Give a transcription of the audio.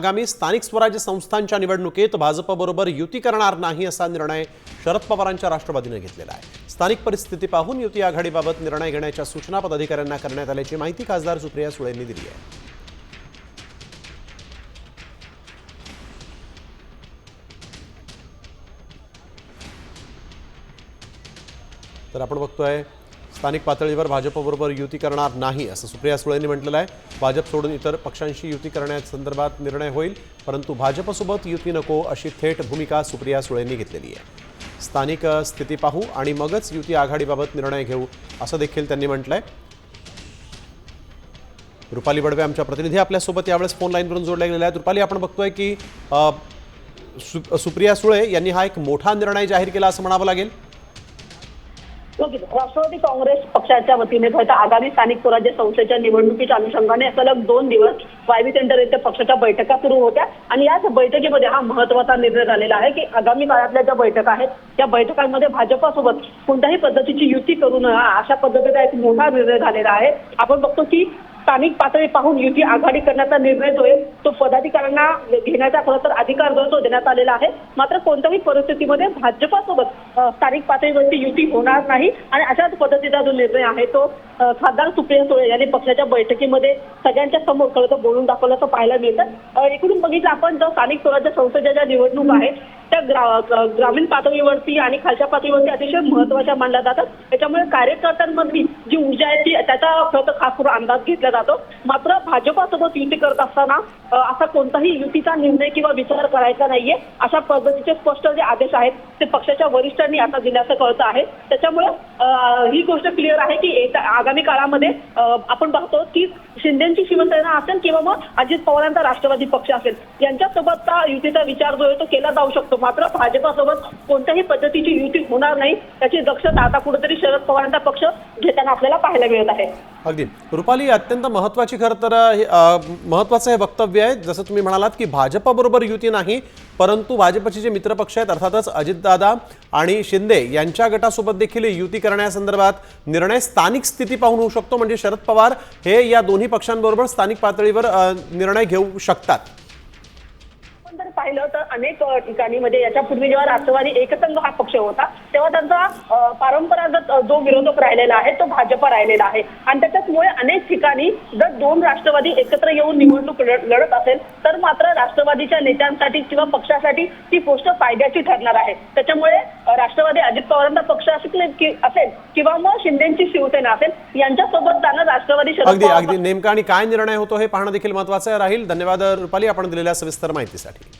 आगामी स्थानिक स्वराज्य संस्थांच्या निवडणुकीत भाजपबरोबर युती करणार नाही असा निर्णय शरद पवारांच्या राष्ट्रवादीने घेतलेला आहे. स्थानिक परिस्थिती पाहून युती आघाडीबाबत निर्णय घेण्याच्या सूचना पदाधिकाऱ्यांना करण्यात आल्याची माहिती खासदार सुप्रिया सुळेंनी दिली आहे. तर आपण बघतोय स्थानिक पातळीवर भाजपबरोबर युती करणार नाही असं सुप्रिया सुळेंनी म्हटलेलं आहे. भाजप सोडून इतर पक्षांशी युती करण्यासंदर्भात निर्णय होईल परंतु भाजपसोबत युती नको अशी थेट भूमिका सुप्रिया सुळेंनी घेतलेली आहे. स्थानिक स्थिती पाहू आणि मगच युती आघाडीबाबत निर्णय घेऊ असं देखील त्यांनी म्हटलंय. रुपाली बडवे आमच्या प्रतिनिधी आपल्यासोबत यावेळेस फोन लाईनवरून जोडल्या गेलेल्या आहेत. रुपाली आपण बघतोय की सु सुप्रिया सुळे यांनी हा एक मोठा निर्णय जाहीर केला असं म्हणावं लागेल. राष्ट्रवादी काँग्रेस पक्षाच्या वतीने आगामी स्थानिक स्वराज्य संस्थेच्या निवडणुकीच्या अनुषंगाने सलग दोन दिवस वायवी सेंटर येथे पक्षाच्या बैठका सुरू होत्या. आणि याच बैठकीमध्ये हा महत्त्वाचा निर्णय झालेला आहे की आगामी काळातल्या ज्या बैठका आहेत त्या बैठकांमध्ये भाजपासोबत कोणत्याही पद्धतीची युती करू नये अशा पद्धतीचा एक मोठा निर्णय झालेला आहे. आपण बघतो की स्थानिक पातळी पाहून युती आघाडी करण्याचा निर्णय जो आहे तो पदाधिकाऱ्यांना घेण्याचा खरं तर अधिकार जो तो देण्यात आलेला आहे. मात्र कोणत्याही परिस्थितीमध्ये भाजपासोबत स्थानिक पातळीवरती युती होणार नाही. आणि अशाच पद्धतीचा जो निर्णय आहे तो खासदार सुप्रिया सुळे यांनी पक्षाच्या बैठकीमध्ये सगळ्यांच्या समोर खरं तर बोलून दाखवलं असं पाहायला मिळतं. इकडून एकूण बघितलं आपण जर स्थानिक स्वराज्य संस्थेच्या ज्या निवडणूक आहेत त्या ग्रा- ग्रामीण पातळीवरती आणि खालच्या पातळीवरती अतिशय महत्त्वाच्या मानल्या जातात. त्याच्यामुळे कार्यकर्त्यांमधली जी ऊर्जा आहे ती त्याचा खरं तर खास अंदाज घेतला जातो. मात्र भाजपासोबत युती करत असताना असा कोणताही युतीचा निर्णय किंवा विचार करायचा नाहीये अशा पद्धतीचे स्पष्ट जे आदेश आहेत ते पक्षाच्या वरिष्ठांनी आता दिल्याचं कळतं आहे. त्याच्यामुळे ही गोष्ट क्लिअर आहे की येत्या आगामी काळामध्ये आपण पाहतो की शिंदेची शिवसेना असेल किंवा मग अजित पवारांचा राष्ट्रवादी पक्ष असेल यांच्यासोबतचा युतीचा विचार जो आहे तो केला जाऊ शकतो. मात्र भाजपासोबत कोणत्याही पद्धतीची युती होणार नाही त्याची दक्षता आता कुठेतरी शरद पवारांचा पक्ष घेताना आपल्याला पाहायला मिळत आहे. अगदी. रुपाली अत्यंत महत्वाची खरं तर महत्वाचं हे वक्तव्य आहे. जसं तुम्ही म्हणालात की भाजपबरोबर युती नाही परंतु भाजपचे जे मित्रपक्ष आहेत अर्थातच अजितदादा आणि शिंदे यांच्या गटासोबत देखील युती करण्यासंदर्भात निर्णय स्थानिक स्थिती पाहून होऊ शकतो. म्हणजे शरद पवार हे या दोन्ही पक्षांबरोबर स्थानिक पातळीवर निर्णय घेऊ शकतात. पाहिलं तर अनेक ठिकाणी म्हणजे याच्यापूर्वी जेव्हा राष्ट्रवादी एकसंघ हा पक्ष होता तेव्हा त्यांचा परंपरागत जो विरोधक राहिलेला आहे तो भाजपा राहिलेला आहे. आणि त्याच्यामुळे अनेक ठिकाणी जर दोन राष्ट्रवादी एकत्र येऊन निवडणूक लढ- लढत असेल तर मात्र राष्ट्रवादीच्या नेत्यांसाठी किंवा पक्षासाठी ती गोष्ट फायद्याची ठरणार आहे. त्याच्यामुळे राष्ट्रवादी अजित पवारांचा पक्ष असेल कि- असेल किंवा मग शिंदेची शिवसेना असेल यांच्यासोबत जाणं राष्ट्रवादी अगदी अगदी. नेमका आणि काय निर्णय होतो हे पाहणं देखील महत्वाचं राहील. धन्यवाद रुपाली आपण दिलेल्या सविस्तर माहितीसाठी.